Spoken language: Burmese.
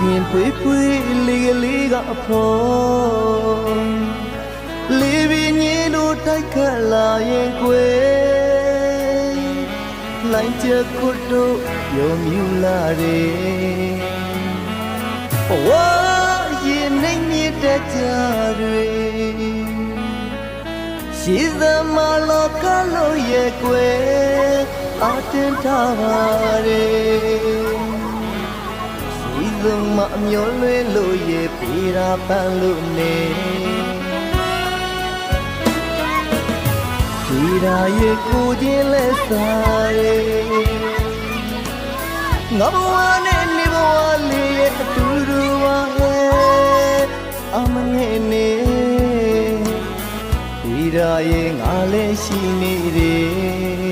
ခင်ဖွေးဖွေးလေးကလေးကအဖော်လေးပင်ကြီးတို့တိုက်ခတ်လာရင်ကွယ်လိုင်းချက်ခုတို့ယုံမြူလာတယ်ဝါရင်နေမြတ်တဲ့ကြတွေရှိသမားလောကလို့ရဲ့ကွယ်အတင်ထားပါတယ်ရှိ သမားအမျိုးလွဲလို့ရဲ့ပြေတာပန်းလို့နေပြေတာရဲ့ကိုချင်းလဲစားရဲ့ငါဘဝနဲ့နေဘဝလေးရဲ့အတူတူပါဟဲ့အမငဲ့နေဒီရာရဲ့ငါလည်းရှိနေတယ်